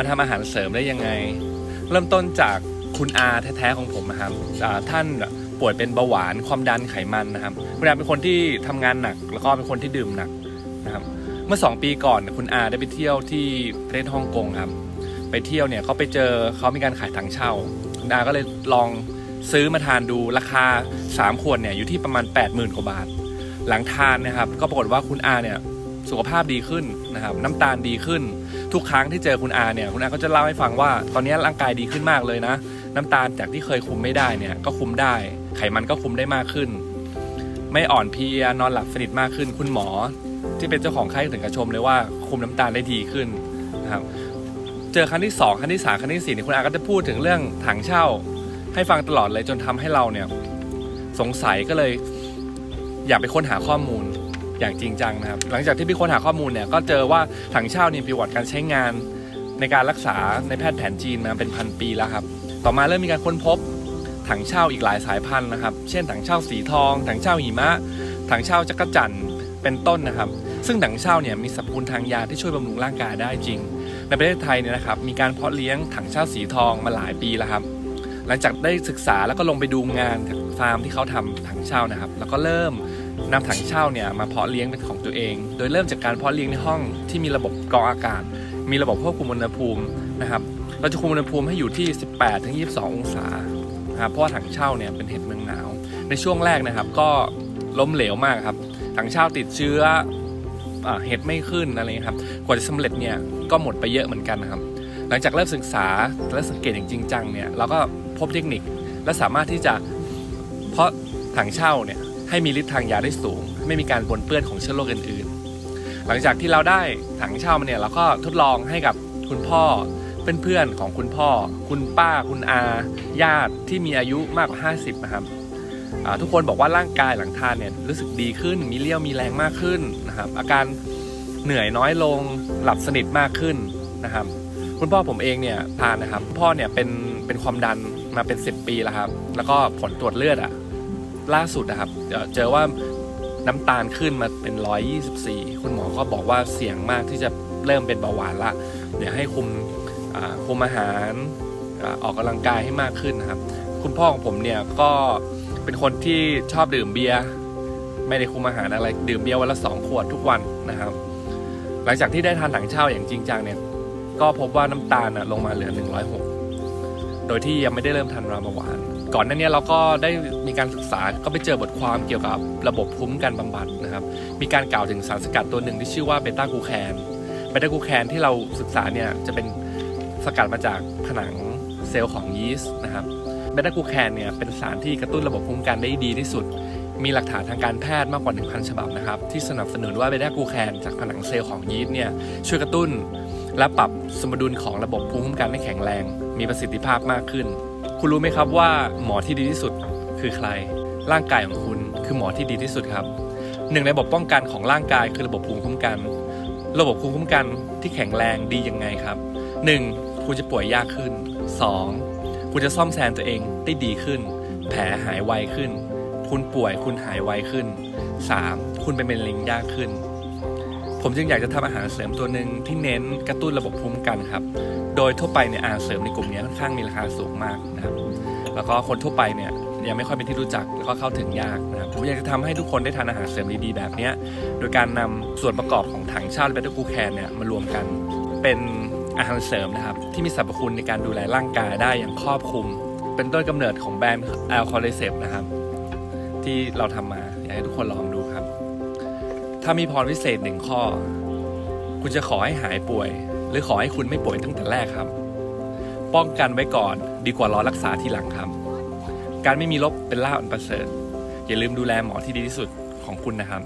มาทำอาหารเสริมได้ยังไง เริ่มต้นจากคุณอาแท้ๆของผมนะครับท่านป่วยเป็นเบาหวานความดันไขมันนะครับคุณอาเป็นคนที่ทำงานหนัก แล้วก็เป็นคนที่ดื่มหนักนะครับเมื่อ 2 ปีก่อนคุณอาได้ไปเที่ยวที่ประเทศฮ่องกงครับ ไปเที่ยวเนี่ยเขาไปเจอเขามีการขายถังเช่า คุณอาก็เลยลองซื้อมาทานดูราคา 3 ขวดเนี่ยอยู่ที่ประมาณ 80,000กว่าบาท หลังทานนะครับ ก็ปรากฏว่าคุณอาเนี่ยสุขภาพดีขึ้นนะครับ น้ำตาลดีขึ้น ทุกครั้งที่เจอคุณอาเนี่ยคุณอาก็จะเล่าให้ฟังว่า ตอนนี้ร่างกายดีขึ้นมากเลยนะ น้ำตาลจากที่เคยคุมไม่ได้เนี่ยก็คุมได้ ไขมันก็คุมได้มากขึ้น ไม่อ่อนเพลียนอนหลับสนิทมากขึ้น คุณหมอ ที่เป็นเจ้าของไข้ถึงกระชมเลยว่าคุมน้ำตาลได้ดีขึ้นนะครับเจอครั้งที่สองครั้งที่สามครั้งที่สี่เนี่ยคุณอาก็จะพูดถึงเรื่องถังเช่า ให้ฟังตลอดเลยจนทำให้เราเนี่ยสงสัยก็เลยอยากไปค้นหาข้อมูล อย่างจริงจังนะครับ หลังจากที่ไปค้นหาข้อมูลเนี่ยก็เจอว่าถังเช่านี่มีประวัติการใช้งานในการรักษาในแพทย์แผนจีนมาเป็นพันปีแล้วครับ ต่อมาเริ่มมีการค้นพบถังเช่าอีกหลายสายพันธุ์นะครับ เช่นถังเช่าสีทอง ถังเช่าหิมะ ถังเช่าจักรจั่นเป็นต้นนะครับ ซึ่งถังเช่าเนี่ยมีสรรพคุณทางยาที่ช่วยบำรุงร่างกายได้จริง ในประเทศไทยเนี่ยนะครับมีการเพาะเลี้ยงถังเช่าสีทองมาหลายปีแล้วครับ หลังจากได้ศึกษาแล้วก็ลงไปดูงานฟาร์มที่เขาทำถังเช่านะครับ แล้วก็เริ่ม นำถังเช่าเนี่ยมาเพาะเลี้ยงเป็นของตัวเอง โดยเริ่มจากการเพาะเลี้ยงในห้องที่มีระบบกรองอากาศ มีระบบควบคุมอุณหภูมินะครับเราจะคุมอุณหภูมิให้อยู่ที่ 18 ถึง 22 องศานะครับเพราะว่าถังเช่าเนี่ยเป็นเห็ดเมืองหนาว ในช่วงแรกนะครับก็ล้มเหลวมากครับถังเช่าติดเชื้ออเห็ดไม่ขึ้นอะไรครับกว่าจะสำเร็จเนี่ยก็หมดไปเยอะเหมือนกันนะครับ หลังจากเริ่มศึกษาและสังเกตอย่างจริงจังเนี่ยเราก็พบเทคนิคและสามารถที่จะเพาะถังเช่าเนี่ย ให้มีฤทธิ์ทางยาได้สูง ไม่มีการปนเปื้อนของเชื้อโรคอื่นๆ หลังจากที่เราได้ถังเช่ามาเนี่ยเราก็ทดลองให้กับคุณพ่อเพื่อนๆของคุณพ่อ คุณป้าคุณอา ญาติที่มีอายุมากกว่า 50 นะครับทุกคนบอกว่าร่างกายหลังทานเนี่ยรู้สึกดีขึ้น มีเลี้ยวมีแรงมากขึ้นนะครับ อาการเหนื่อยน้อยลงหลับสนิทมากขึ้นนะครับ คุณพ่อผมเองเนี่ยทานนะครับ พ่อเนี่ยเป็นเป็นความดันมาเป็น 10 ปีแล้วครับ แล้วก็ผลตรวจเลือดอะ ล่าสุดนะครับเจอว่าน้ำตาลขึ้นมาเป็น 124 คุณหมอก็บอกว่าเสี่ยงมากที่จะเริ่มเป็นเบาหวานละ เดี๋ยวให้คุมอาคุมอาหารอออกกำลังกายให้มากขึ้นนะครับ คุณพ่อของผมเนี่ยก็เป็นคนที่ชอบดื่มเบียร์ไม่ได้คุมอาหารอะไร ดื่มเบียร์วันละสองขวดทุกวันนะครับ หลังจากที่ได้ทานถังเช่าอย่างจริงจังเนี่ย ก็พบว่าน้ำตาลลงมาเหลือ 106 โดยที่ยังไม่ได้เริ่มทานรามาหวาน ก่อนหน้านี้เราก็ได้มีการศึกษาก็ไปเจอบทความเกี่ยวกับระบบภูมิคุ้มกันบำบัดนะครับ มีการกล่าวถึงสารสกัดตัวหนึ่งที่ชื่อว่าเบต้ากูแคนเบต้ากูแคนที่เราศึกษาเนี่ยจะเป็นสกัดมาจากผนังเซลล์ของยีสต์นะครับเบต้ากูแคนเนี่ยเป็นสารที่กระตุ้นระบบภูมิคุ้มกันได้ดีที่สุด มีหลักฐานทางการแพทย์มากกว่า 1,000 ฉบับนะครับ ที่สนับสนุนว่าเบต้ากูแคนจากผนังเซลล์ของยีสต์เนี่ยช่วยกระตุ้น และปรับสมดุลของระบบภูมิคุ้มกันให้แข็งแรง มีประสิทธิภาพมากขึ้น คุณรู้ไหมครับว่าหมอที่ดีที่สุดคือใคร ร่างกายของคุณคือหมอที่ดีที่สุดครับหนึ่งในระบบป้องกันของร่างกายคือระบบภูมิคุ้มกัน ระบบภูมิคุ้มกันที่แข็งแรงดียังไงครับ 1. คุณจะป่วยยากขึ้น 2. คุณจะซ่อมแซมตัวเองได้ดีขึ้น แผลหายไวขึ้น คุณป่วยคุณหายไวขึ้น 3. คุณเป็นมะเร็งยากขึ้น ผมจึงอยากจะทำอาหารเสริมตัวหนึ่งที่เน้นกระตุ้นระบบภูมิคุ้มกันครับ โดยทั่วไปเนี่ยอาหารเสริมในกลุ่มนี้ค่อนข้างมีราคาสูงมากนะครับ แล้วก็คนทั่วไปเนี่ยยังไม่ค่อยเป็นที่รู้จักแล้วก็เข้าถึงยากนะครับผมอยากจะทำให้ทุกคนได้ทานอาหารเสริมดีๆแบบนี้โดยการนำส่วนประกอบของถังชาและเบต้ากูแคนเนี่ยมารวมกันเป็นอาหารเสริมนะครับ ที่มีสรรพคุณในการดูแลร่างกายได้อย่างครอบคลุม เป็นต้นกำเนิดของแบรนด์แอลคอเลเซปนะครับ ที่เราทำมาอยากให้ทุกคนลองดูามีพรวิเศษหนึ่งข้อ คุณจะขอให้หายป่วย หรือขอให้คุณไม่ป่วยตั้งแต่แรกครับ ป้องกันไว้ก่อนดีกว่ารอรักษาทีหลังครับ การไม่มีลบเป็นล่าอันประเสริฐอย่าลืมดูแลหมอที่ดีที่สุดของคุณนะครับ